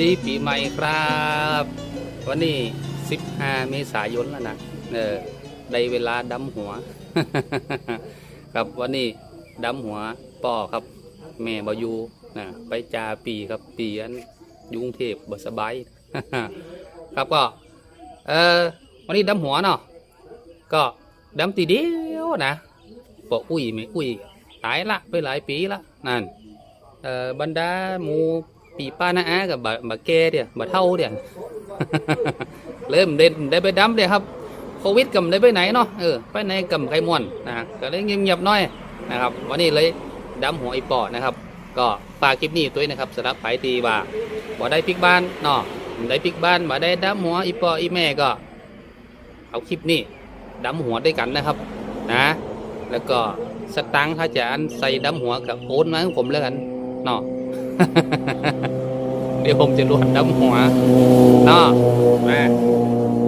ดีปีใหม่ครับ วันนี้ 15 เมษายนแล้วนะเออได้เวลาดำหัว ครับวันนี้ดำหัวป่อครับ แม่บอยู่นะไปจาปีครับปีอันยุงเทพบสบาย ครับก็ เออวันนี้ดำหัวเนาะก็ดำตีเดียวนะปออุ้ยไม่อุ้ยตายละไปหลายปีละนั่นเออบรรดาหมู ปีป้านาอากับบะบะแกเดียบะเท่าเดียเริ่มเด่นได้ไปดำเดียครับโควิดกับได้ไปไหนเนาะเออไปไหนกับไก่ม่วนนะก็เลยเงียบๆหน่อยนะครับ วันนี้เลยดำหัวไอปอนะครับ ก็ฝากคลิปนี้ตัวนี้นะครับสำหรับไปตีว่าบ่ได้ปิกบ้านเนาะได้ปิกบ้านบ่ได้ดำหัวอีปออีแม่ก็ เอาคลิปนี้ดำหัวด้วยกันนะครับนะแล้วก็สตังค์ถ้าจะอันใส่ดำหัวกับโอนมาให้ผมแล้วกันเนาะ เดี๋ยวผมจะรวดดำหัวเนาะมา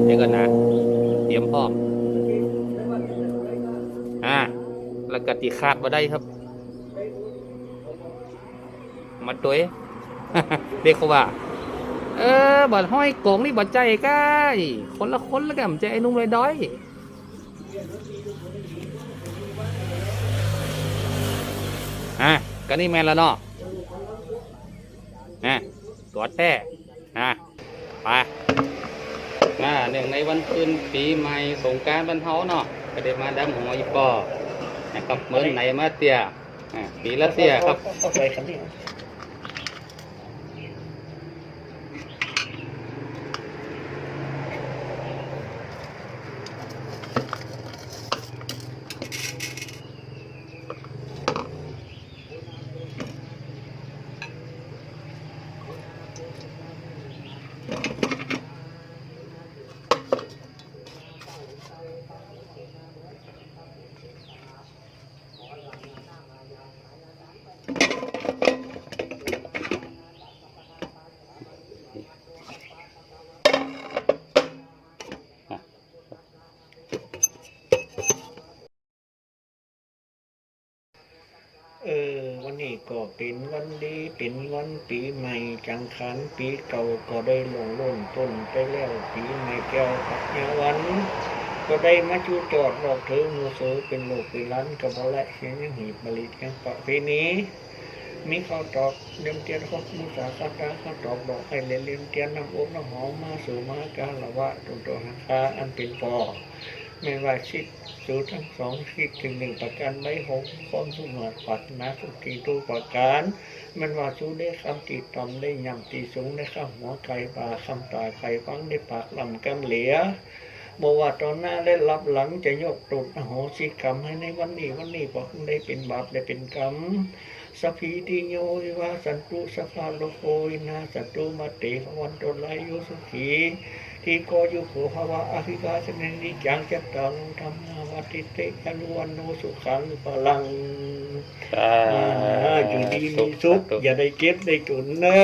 เดี๋ยวกันนะ เตรียมพร้อมอ่าแล้วกตีขาดมาได้ครับ มาตัวเองเรียกเขาว่า เออบัดห้อยโกงนี่บัดใจใกล้คนละคนแล้วกันใจไอ้นุ่มเลยด้อยอะก็นี่แมนแล้วเนาะนะ ตัวแท้นะไปอ่าหนึ่งในวันคืนปีใหม่สงการบรรเทาเนาะก็ได้มาดำหัวอีปอนะครับเมื่อไหนมาเตียอ่าปีละเตียครับ เออ วันนี้ก็เป็นวันดีเป็นวันปีใหม่จังขันปีเก่าก็ได้ลงล้นต้นไปแล้วปีใหม่แก้วปักยาวัน ก็ได้มาจูจอดดอกเธอมูเสือเป็นโลกเป็นล้านกับบละเห็นยังหีบบริตยังปะเพณีมีข้าวตอกเลี้ยมเตียนข้าวมูสาคาตาข้าวตอกดอกให้เลียมเลียมเตียนน้ำอบน้ำหอมมาสู่มาการละวะตรงตัวหักคาอันเป็นปอ ไม่ว่าชิดสูทั้งสองชิดถึงหนึ่งประการไม่หกคนผู้หนวดปัดนะสุขีตูประการมันว่าสู้ได้คำตีตอมได้ยำตีสูงได้ข้าหัวไก่ป่าคำตายไก่ฟังได้ปากลำกำเหลีย บอกว่าตอนหน้าได้รับหลังจะยกตุดอโหสิกรรมให้ในวันนี้วันนี้บอกได้เป็นบาปได้เป็นกรรมสพพีติโยวิวาสันตุสภาโลโควินาสัตุมาเตภวันตไลยุสุขีทีโกยุโขภาวะอภิกาสนินิจังจัตตังธรรมาวัติเตอนุวันโนสุขังพลังอ่าอยู่ดีมีสุขอย่าได้เก็บได้ตุนนะ